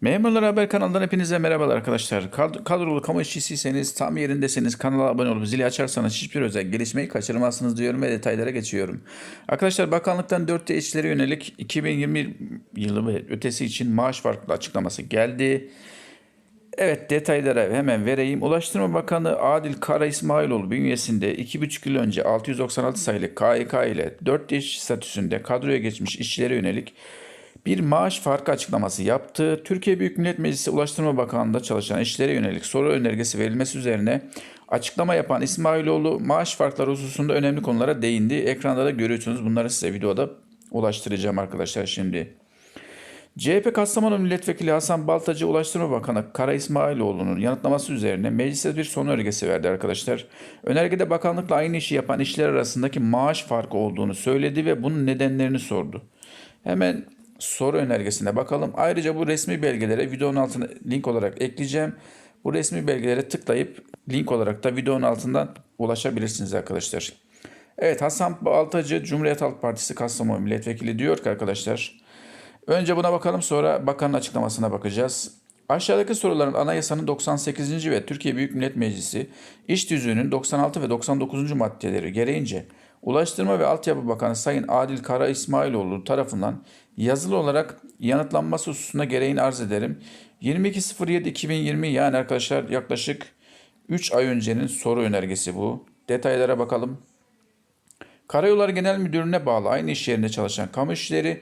Memurlar Haber kanalından hepinize merhabalar arkadaşlar. Kad- Kadrolu kamu işçisiyseniz tam yerindesiniz. Kanala abone olup zili açarsanız hiçbir özel gelişmeyi kaçırmazsınız diyorum ve detaylara geçiyorum. Arkadaşlar bakanlıktan 4 işçilere yönelik 2020 yılı ve ötesi için maaş farklı açıklaması geldi. Evet detaylara hemen vereyim. Ulaştırma Bakanı Adil Kara İsmailoğlu bünyesinde 2,5 yıl önce 696 sayılı KYK ile 4 iş statüsünde kadroya geçmiş işçilere yönelik bir maaş farkı açıklaması yaptı. Türkiye Büyük Millet Meclisi Ulaştırma Bakanlığı'nda çalışan işçilere yönelik soru önergesi verilmesi üzerine açıklama yapan İsmailoğlu maaş farkları hususunda önemli konulara değindi. Ekranda da görüyorsunuz. Bunları size videoda ulaştıracağım arkadaşlar şimdi. CHP Kastamonu Milletvekili Hasan Baltacı Ulaştırma Bakanı Kara İsmailoğlu'nun yanıtlaması üzerine meclise bir son önergesi verdi arkadaşlar. Önergede bakanlıkla aynı işi yapan işler arasındaki maaş farkı olduğunu söyledi ve bunun nedenlerini sordu. Hemen soru önergesine bakalım. Ayrıca bu resmi belgelere videonun altına link olarak ekleyeceğim. Bu resmi belgelere tıklayıp link olarak da videonun altından ulaşabilirsiniz arkadaşlar. Evet Hasan Baltacı Cumhuriyet Halk Partisi Kastamonu Milletvekili diyor ki arkadaşlar Önce buna bakalım sonra bakanın açıklamasına bakacağız. Aşağıdaki soruların anayasanın 98. ve Türkiye Büyük Millet Meclisi İş Tüzüğü'nün 96 ve 99. maddeleri gereğince Ulaştırma ve Altyapı Bakanı Sayın Adil Kara İsmailoğlu tarafından yazılı olarak yanıtlanması hususuna gereğini arz ederim. 22.07.2020 yani arkadaşlar yaklaşık 3 ay öncenin soru önergesi bu. Detaylara bakalım. Karayolları Genel Müdürlüğü'ne bağlı aynı iş yerinde çalışan kamu işçileri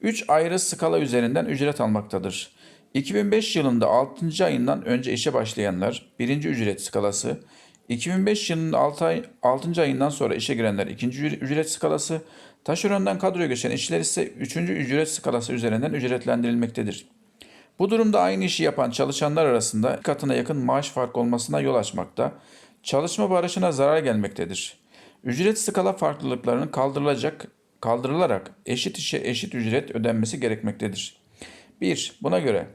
3 ayrı skala üzerinden ücret almaktadır. 2005 yılında 6. ayından önce işe başlayanlar 1. ücret skalası, 2005 yılının 6, ay, 6. ayından sonra işe girenler 2. ücret skalası, taşerondan kadroya geçen işçiler ise 3. ücret skalası üzerinden ücretlendirilmektedir. Bu durumda aynı işi yapan çalışanlar arasında katına yakın maaş farkı olmasına yol açmakta, çalışma barışına zarar gelmektedir. Ücret skala farklılıklarının kaldırılacak kaldırılarak eşit işe eşit ücret ödenmesi gerekmektedir. 1. Buna göre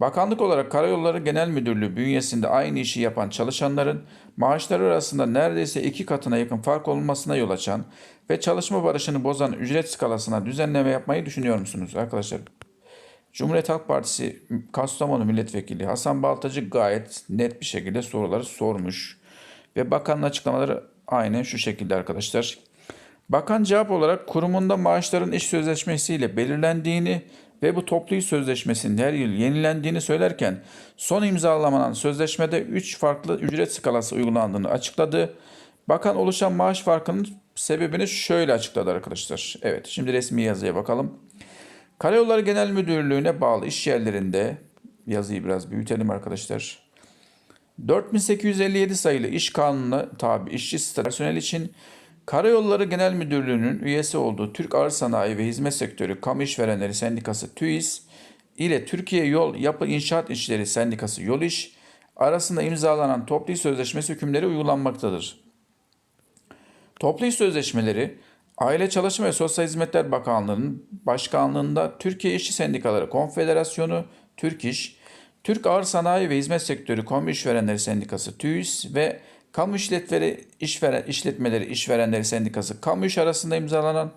Bakanlık olarak Karayolları Genel Müdürlüğü bünyesinde aynı işi yapan çalışanların maaşları arasında neredeyse iki katına yakın fark olmasına yol açan ve çalışma barışını bozan ücret skalasına düzenleme yapmayı düşünüyor musunuz arkadaşlar? Cumhuriyet Halk Partisi Kastamonu Milletvekili Hasan Baltacı gayet net bir şekilde soruları sormuş. Ve bakanın açıklamaları aynen şu şekilde arkadaşlar. Bakan cevap olarak kurumunda maaşların iş sözleşmesiyle belirlendiğini ve bu toplu iş sözleşmesinin her yıl yenilendiğini söylerken son imzalanan sözleşmede 3 farklı ücret skalası uygulandığını açıkladı. Bakan oluşan maaş farkının sebebini şöyle açıkladı arkadaşlar. Evet şimdi resmi yazıya bakalım. Karayolları Genel Müdürlüğü'ne bağlı iş yerlerinde yazıyı biraz büyütelim arkadaşlar. 4857 sayılı iş kanununa tabi işçi personel için Karayolları Genel Müdürlüğü'nün üyesi olduğu Türk Ağır Sanayi ve Hizmet Sektörü Kamu İşverenleri Sendikası TÜİS ile Türkiye Yol Yapı İnşaat İşleri Sendikası Yol İş arasında imzalanan toplu sözleşmesi hükümleri uygulanmaktadır. Toplu sözleşmeleri Aile Çalışma ve Sosyal Hizmetler Bakanlığı'nın başkanlığında Türkiye İşçi Sendikaları Konfederasyonu, Türk İş, Türk Ağır Sanayi ve Hizmet Sektörü Kamu İşverenleri Sendikası TÜİS ve Kamu işletmeleri, işveren, işletmeleri, işverenleri sendikası, kamu iş arasında imzalanan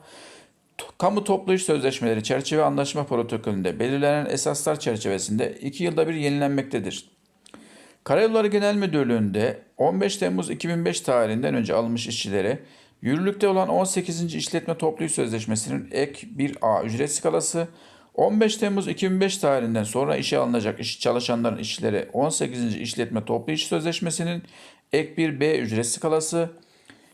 kamu toplu iş sözleşmeleri çerçeve anlaşma protokolünde belirlenen esaslar çerçevesinde 2 yılda bir yenilenmektedir. Karayolları Genel Müdürlüğü'nde 15 Temmuz 2005 tarihinden önce alınmış işçilere yürürlükte olan 18. İşletme Toplu İş Sözleşmesi'nin ek 1A ücret skalası 15 Temmuz 2005 tarihinden sonra işe alınacak iş çalışanların işçilere 18. İşletme Toplu İş Sözleşmesi'nin ek bir B ücret skalası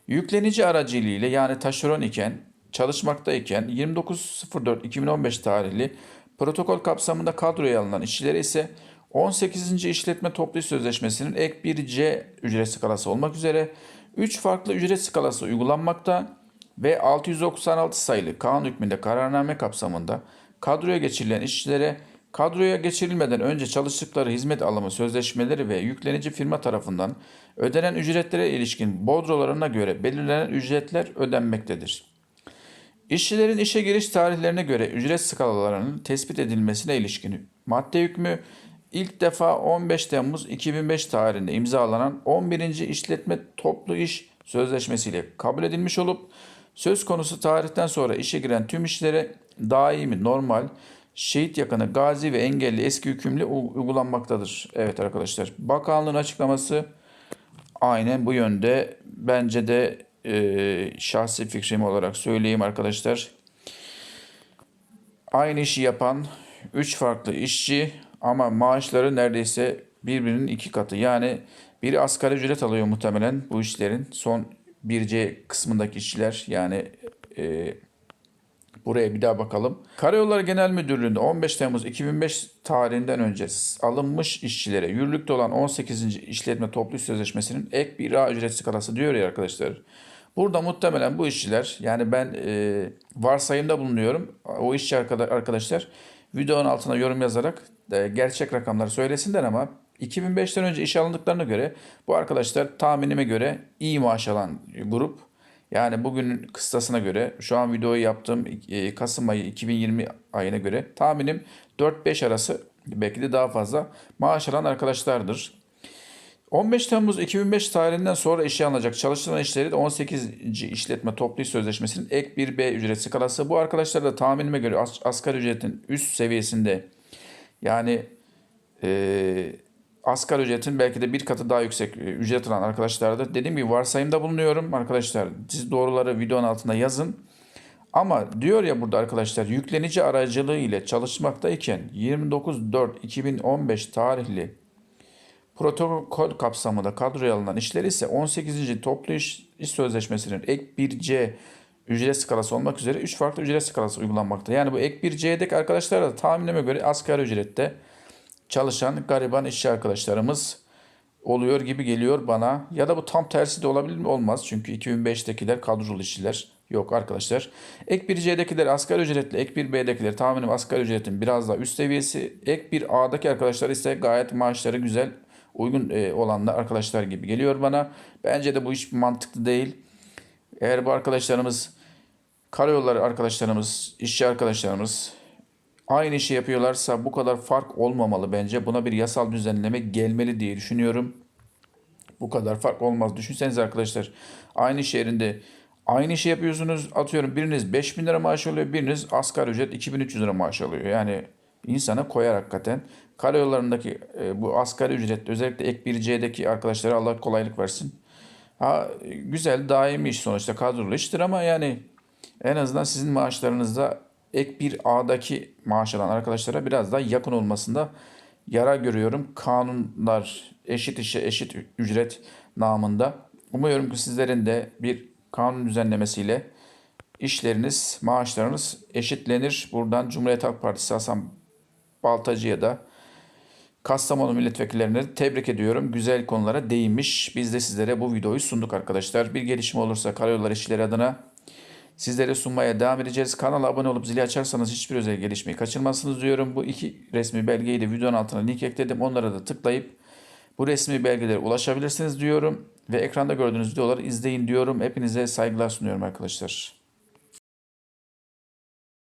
yüklenici aracılığıyla yani taşeron iken çalışmakta iken 29.04.2015 tarihli protokol kapsamında kadroya alınan işçilere ise 18. İşletme Toplu Sözleşmesi'nin ek bir C ücret skalası olmak üzere 3 farklı ücret skalası uygulanmakta ve 696 sayılı kanun hükmünde kararname kapsamında kadroya geçirilen işçilere kadroya geçirilmeden önce çalıştıkları hizmet alımı sözleşmeleri ve yüklenici firma tarafından ödenen ücretlere ilişkin bodrolarına göre belirlenen ücretler ödenmektedir. İşçilerin işe giriş tarihlerine göre ücret skalalarının tespit edilmesine ilişkin madde hükmü ilk defa 15 Temmuz 2005 tarihinde imzalanan 11. İşletme Toplu İş Sözleşmesi ile kabul edilmiş olup söz konusu tarihten sonra işe giren tüm işlere daimi normal şehit yakını, gazi ve engelli eski hükümlü uygulanmaktadır. Evet arkadaşlar. Bakanlığın açıklaması aynen bu yönde. Bence de e, şahsi fikrim olarak söyleyeyim arkadaşlar. Aynı işi yapan 3 farklı işçi ama maaşları neredeyse birbirinin iki katı. Yani biri asgari ücret alıyor muhtemelen bu işlerin. Son 1C kısmındaki işçiler yani e, buraya bir daha bakalım. Karayolları Genel Müdürlüğü'nde 15 Temmuz 2005 tarihinden önce alınmış işçilere yürürlükte olan 18. işletme toplu sözleşmesinin ek bir A ücret skalası diyor ya arkadaşlar. Burada muhtemelen bu işçiler yani ben e, varsayımda bulunuyorum. O işçi arkada- arkadaşlar videonun altına yorum yazarak e, gerçek rakamları söylesinler ama 2005'ten önce işe alındıklarına göre bu arkadaşlar tahminime göre iyi maaş alan grup. Yani bugünün kıstasına göre şu an videoyu yaptığım e, Kasım ayı 2020 ayına göre tahminim 4-5 arası belki de daha fazla maaş alan arkadaşlardır. 15 Temmuz 2005 tarihinden sonra işe alınacak çalıştırılan işleri de 18. işletme toplu iş sözleşmesinin ek bir B ücret skalası. Bu arkadaşlar da tahminime göre as- asgari ücretin üst seviyesinde yani e, asgari ücretin belki de bir katı daha yüksek e, ücret alan arkadaşlardır. Dediğim gibi varsayımda bulunuyorum arkadaşlar. Siz doğruları videonun altına yazın. Ama diyor ya burada arkadaşlar yüklenici aracılığı ile çalışmaktayken 29.4.2015 tarihli protokol kapsamında kadroya alınan işler ise 18. toplu iş, iş sözleşmesinin ek 1C ücret skalası olmak üzere 3 farklı ücret skalası uygulanmakta. Yani bu ek 1C'deki arkadaşlar da tahminime göre asgari ücrette çalışan gariban işçi arkadaşlarımız oluyor gibi geliyor bana. Ya da bu tam tersi de olabilir mi? Olmaz. Çünkü 2005'tekiler kadrolu işçiler. Yok arkadaşlar. Ek 1C'dekiler asgari ücretli, ek 1B'dekiler tahminim asgari ücretin biraz daha üst seviyesi. Ek 1A'daki arkadaşlar ise gayet maaşları güzel, uygun e, olanlar arkadaşlar gibi geliyor bana. Bence de bu hiç mantıklı değil. Eğer bu arkadaşlarımız, karayolları arkadaşlarımız, işçi arkadaşlarımız aynı işi yapıyorlarsa bu kadar fark olmamalı bence. Buna bir yasal düzenleme gelmeli diye düşünüyorum. Bu kadar fark olmaz. Düşünsenize arkadaşlar aynı iş yerinde aynı işi yapıyorsunuz. Atıyorum biriniz 5000 lira maaş alıyor, biriniz asgari ücret 2300 lira maaş alıyor. Yani insana koyar hakikaten. Karayollarındaki e, bu asgari ücret özellikle ek 1C'deki arkadaşlara Allah kolaylık versin. Ha, güzel daimi iş sonuçta kadrolu iştir ama yani en azından sizin maaşlarınızda ek bir A'daki maaş alan arkadaşlara biraz daha yakın olmasında yara görüyorum. Kanunlar eşit işe eşit ücret namında. Umuyorum ki sizlerin de bir kanun düzenlemesiyle işleriniz, maaşlarınız eşitlenir. Buradan Cumhuriyet Halk Partisi Hasan Baltacı'ya da Kastamonu milletvekillerine de tebrik ediyorum. Güzel konulara değinmiş. Biz de sizlere bu videoyu sunduk arkadaşlar. Bir gelişme olursa Karayollar İşçileri adına sizlere sunmaya devam edeceğiz. Kanala abone olup zili açarsanız hiçbir özel gelişmeyi kaçırmazsınız diyorum. Bu iki resmi belgeyi de videonun altına link ekledim. Onlara da tıklayıp bu resmi belgelere ulaşabilirsiniz diyorum. Ve ekranda gördüğünüz videoları izleyin diyorum. Hepinize saygılar sunuyorum arkadaşlar.